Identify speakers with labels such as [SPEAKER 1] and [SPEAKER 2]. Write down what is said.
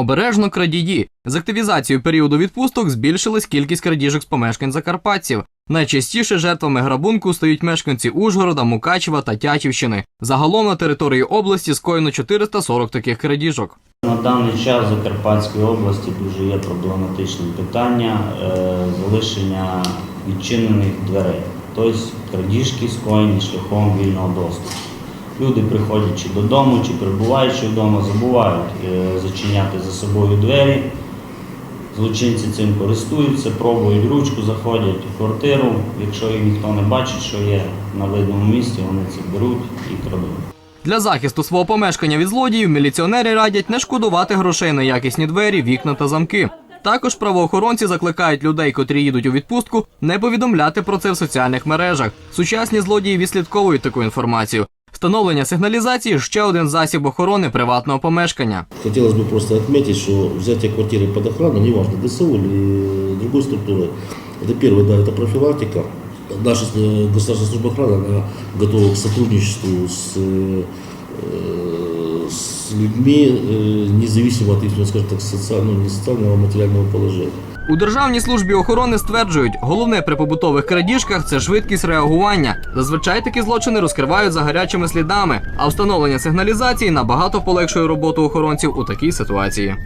[SPEAKER 1] Обережно крадії. З активізацією періоду відпусток збільшилась кількість крадіжок з помешкань закарпатців. Найчастіше жертвами грабунку стають мешканці Ужгорода, Мукачева та Тячівщини. Загалом на території області скоєно 440 таких крадіжок.
[SPEAKER 2] На даний час в Закарпатській області дуже є проблематичним питання е, залишення відчинених дверей, тобто крадіжки скоєні шляхом вільного доступу. Люди, приходячи додому чи перебуваючи вдома, забувають е, зачиняти за собою двері. Злочинці цим користуються, пробують ручку, заходять в квартиру. Якщо їх ніхто не бачить, що є на видному місці, вони це беруть і крадуть.
[SPEAKER 1] Для захисту свого помешкання від злодіїв міліціонери радять не шкодувати грошей на якісні двері, вікна та замки. Також правоохоронці закликають людей, котрі їдуть у відпустку, не повідомляти про це в соціальних мережах. Сучасні злодії відслідковують таку інформацію. Встановлення сигналізації ще один засіб охорони приватного помешкання.
[SPEAKER 3] Хотелось бы просто отметить, что взятие квартиры под охрану, неважно, ДСУ или другой структуры, это первое, да, это профилактика. Наша э, государственная служба охраны, она готова к сотрудничеству с, э, с людьми, э, независимо от их, ну, скажем так, социального, не социального, а материального положения.
[SPEAKER 1] У Державній службі охорони стверджують, головне при побутових крадіжках це швидкість реагування. Зазвичай такі злочини розкривають за гарячими слідами, а встановлення сигналізації набагато полегшує роботу охоронців у такій ситуації.